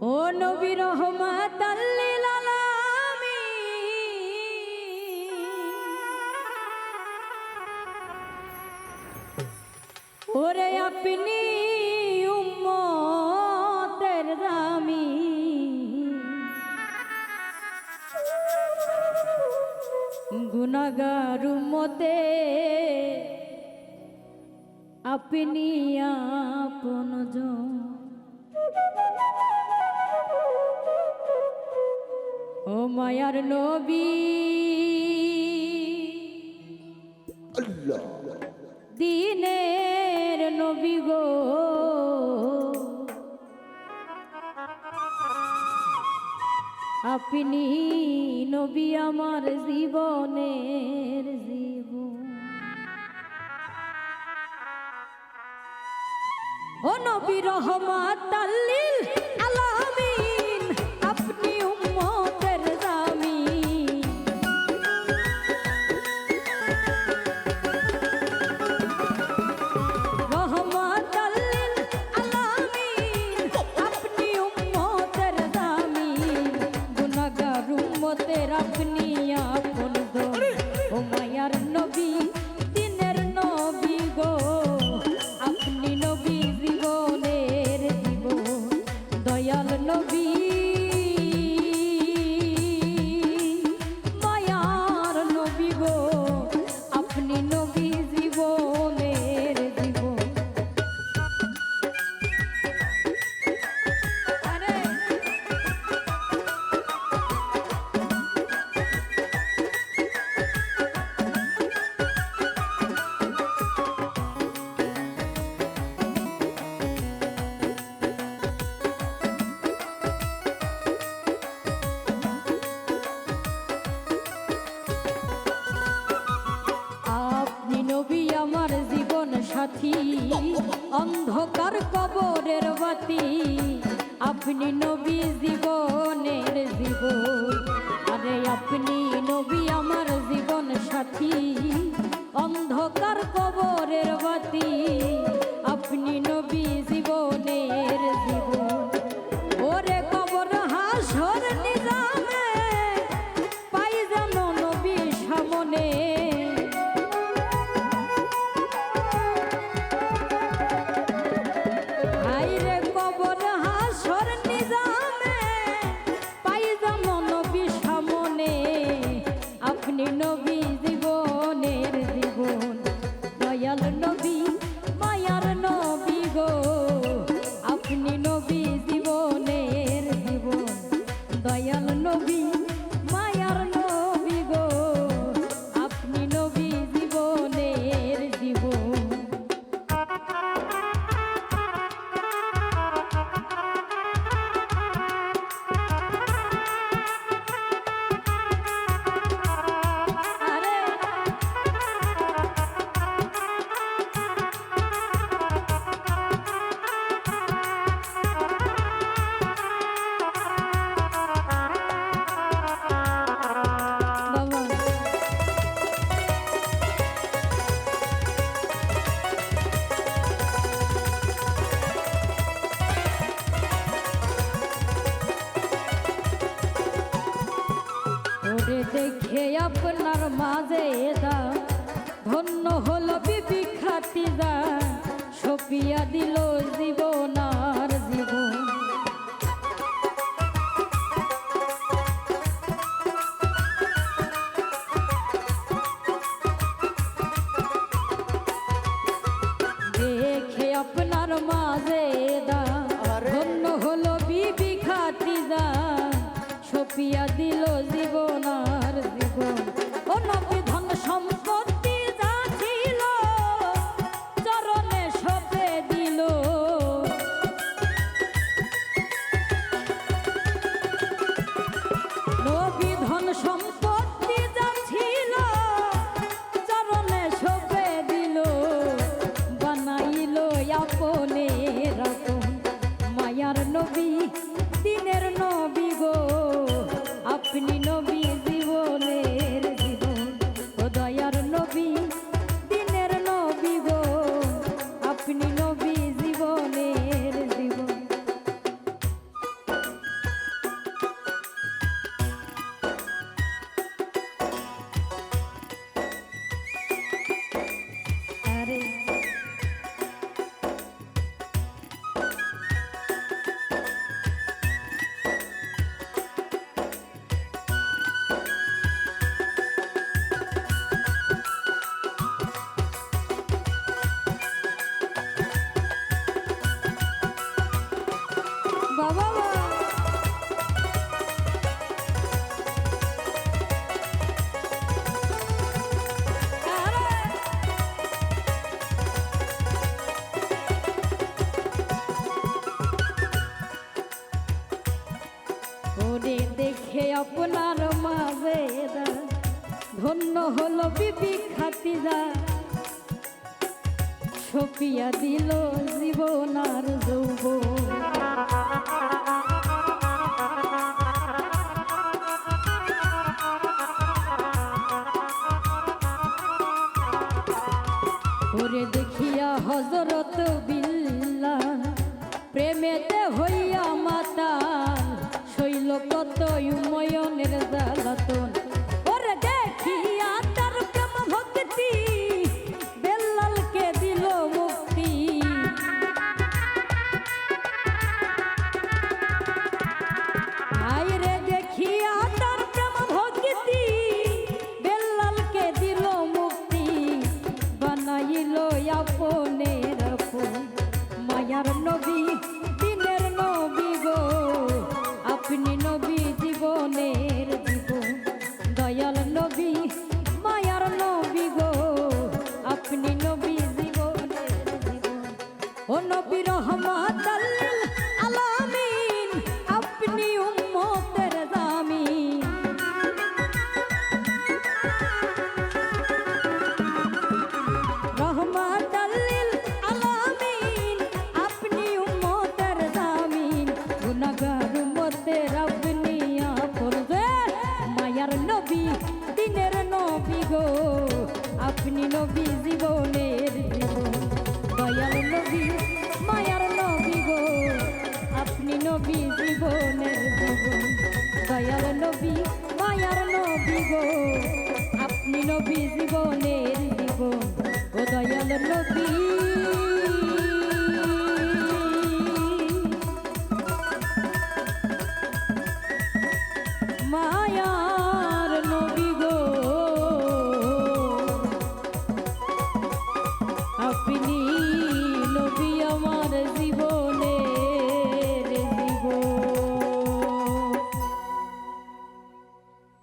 ও নবী রহমাত। ওরে আপনি উম্মতের দামি গুনাগার উম্মতে আপনি আপন ও মায়ার নবী। দিনের নবী গো। আপনি নবী আমার জীবনের জীবন। ও নবী রহমাত আল্লিল দয়াল সাথী অন্ধকার কবরের বাতি, আপনি নবী জীবনের জীবন। আরে আপনি নবী আমার জীবন সাথী, অন্ধকার কবরের বাতি, আপনি নবী জীবনের জীবন। ওরে কবর দেখে আপনার মাঝে দা ধন্য হলো বিবি খাতিদা সপিয়া দিল জীবন আর জীবন। দেখে আপনার মাঝে দা ধন্য হলো বিবি খাতিদা সপিয়া দিল নবী ধন সম্পত্তি আপনার মাঝে ধন্য হলো বিবি খাতিজা সপিয়া দিল জীবন আর ওরে দেখিয়া হজরত মায়ার নবী, দিনের নবী গো। আপনি নবী জীবনের জীবন দয়াল নবী, মায়ার নবী গো। আপনি নবী জীবনের জীবন দয়াল নবী, মায়ার নবী গো। আপনি নবী জীবনের জীবন ও দয়াল নবী।